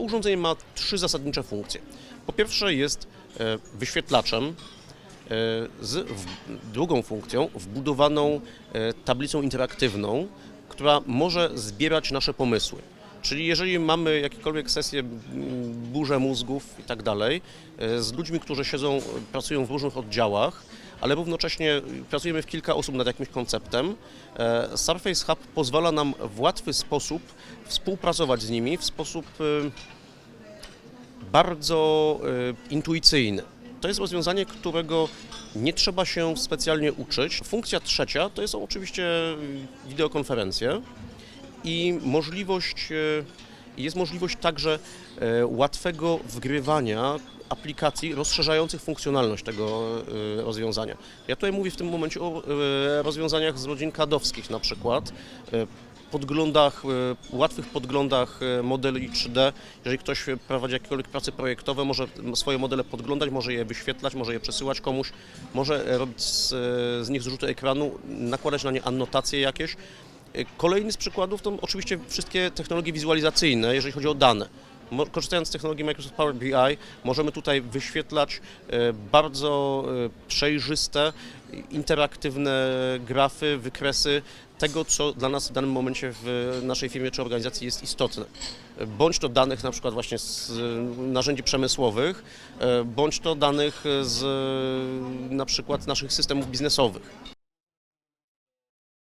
To urządzenie ma trzy zasadnicze funkcje. Po pierwsze jest e, wyświetlaczem e, z drugą funkcją wbudowaną e, tablicą interaktywną, która może zbierać nasze pomysły. Czyli jeżeli mamy jakiekolwiek sesje burze mózgów i tak dalej, z ludźmi, którzy siedzą, pracują w różnych oddziałach, ale równocześnie pracujemy w kilka osób nad jakimś konceptem, e, Surface Hub pozwala nam w łatwy sposób współpracować z nimi w sposób e, bardzo e, intuicyjny. To jest rozwiązanie, którego nie trzeba się specjalnie uczyć. Funkcja trzecia to są oczywiście y, wideokonferencje i możliwość, e, jest możliwość także e, łatwego wgrywania aplikacji rozszerzających funkcjonalność tego e, rozwiązania. Ja tutaj mówię w tym momencie o e, rozwiązaniach z rodzin kadowskich na przykład, e, podglądach, łatwych podglądach modeli 3D. Jeżeli ktoś prowadzi jakiekolwiek prace projektowe, może swoje modele podglądać, może je wyświetlać, może je przesyłać komuś, może robić z, z nich zrzuty ekranu, nakładać na nie annotacje jakieś. Kolejny z przykładów to oczywiście wszystkie technologie wizualizacyjne, jeżeli chodzi o dane. Korzystając z technologii Microsoft Power BI, możemy tutaj wyświetlać e, bardzo e, przejrzyste, interaktywne grafy, wykresy tego, co dla nas w danym momencie w naszej firmie czy organizacji jest istotne. Bądź to danych na przykład właśnie z e, narzędzi przemysłowych, bądź to danych z na przykład naszych systemów biznesowych.